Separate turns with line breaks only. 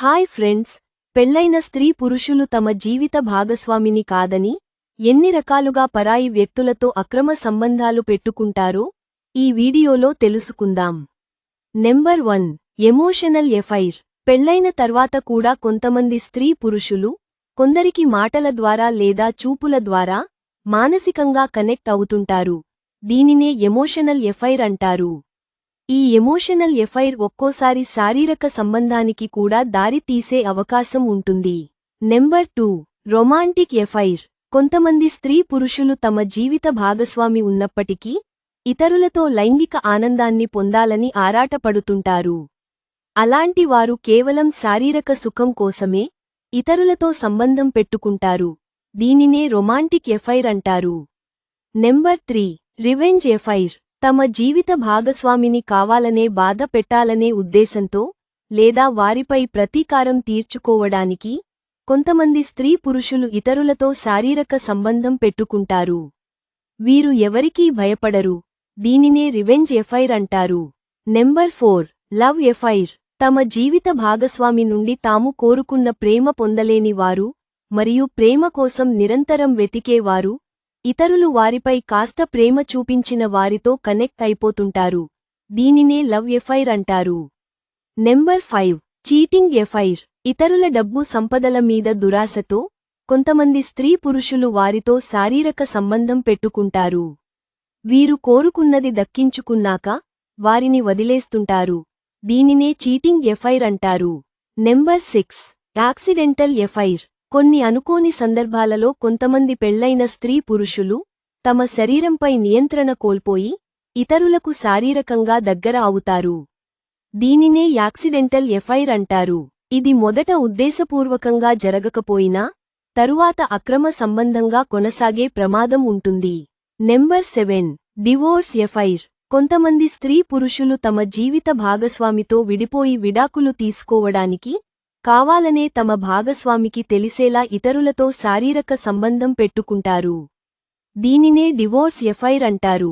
Hi friends పెళ్ళైన స్త్రీ పురుషులు తమ జీవిత భాగస్వామిని కాదని ఎన్ని రకాలుగా పరాయి వ్యక్తులతో అక్రమ సంబంధాలు పెట్టుకుంటారో ఈ వీడియోలో తెలుసుకుందాం. Number one emotional affair. పెళ్ళైన తర్వాత కూడా కొంతమంది స్త్రీ పురుషులు కొందరికి మాటల ద్వారా లేదా చూపుల ద్వారా మానసికంగా కనెక్ట్ అవుతుంటారు. దీనినే ఎమోషనల్ ఎఫైర్ అంటారు. ఈ ఎమోషనల్ ఎఫైర్ ఒక్కోసారి శారీరక సంబంధానికి కూడా దారి తీసే అవకాశం ఉంటుంది. Number two romantic affair. కొంతమంది స్త్రీ పురుషులు తమ జీవిత భాగస్వామి ఉన్నప్పటికీ ఇతరులతో లైంగిక ఆనందాన్ని పొందాలని ఆరాటపడుతుంటారు. అలాంటి వారు కేవలం శారీరక సుఖం కోసమే ఇతరులతో సంబంధం పెట్టుకుంటారు. దీనినే రొమాంటిక్ ఎఫైర్ అంటారు. Number three revenge affair. తమ జీవిత భాగస్వామిని కావాలనే బాధ పెట్టాలనే ఉద్దేశంతో లేదా వారిపై ప్రతీకారం తీర్చుకోవడానికి కొంతమంది స్త్రీ పురుషులు ఇతరులతో శారీరక సంబంధం పెట్టుకుంటారు. వీరు ఎవరికీ భయపడరు. దీనినే రివెంజ్ ఎఫైర్ అంటారు. నెంబర్ ఫోర్ లవ్ ఎఫైర్ తమ జీవిత భాగస్వామి నుండి తాము కోరుకున్న ప్రేమ పొందలేని వారు మరియు ప్రేమ కోసం నిరంతరం వెతికేవారు ఇతరులు వారిపై కాస్త ప్రేమ చూపించిన వారితో కనెక్ట్ అయిపోతుంటారు. దీనినే లవ్ ఎఫైర్ అంటారు. Number five. చీటింగ్ ఎఫైర్ ఇతరుల డబ్బు సంపదల మీద దురాశతో కొంతమంది స్త్రీ పురుషులు వారితో శారీరక సంబంధం పెట్టుకుంటారు. వీరు కోరుకున్నది దక్కించుకున్నాక వారిని వదిలేస్తుంటారు. దీనినే చీటింగ్ ఎఫైర్ అంటారు. Number six. యాక్సిడెంటల్ ఎఫైర్ కొన్ని అనుకోని సందర్భాలలో కొంతమంది పెళ్ళైన స్త్రీ పురుషులు తమ శరీరంపై నియంత్రణ కోల్పోయి ఇతరులకు శారీరకంగా దగ్గర అవుతారు. దీనినే యాక్సిడెంటల్ ఎఫైర్ అంటారు. ఇది మొదట ఉద్దేశపూర్వకంగా జరగకపోయినా తరువాత అక్రమ సంబంధంగా కొనసాగే ప్రమాదం ఉంటుంది. Number seven. డివోర్స్ ఎఫైర్ కొంతమంది స్త్రీ పురుషులు తమ జీవిత భాగస్వామితో విడిపోయి విడాకులు తీసుకోవడానికి కావాలనే తమ భాగస్వామికి తెలిసేలా ఇతరులతో శారీరక సంబంధం పెట్టుకుంటారు. దీనినే డివోర్స్ ఎఫైర్ అంటారు.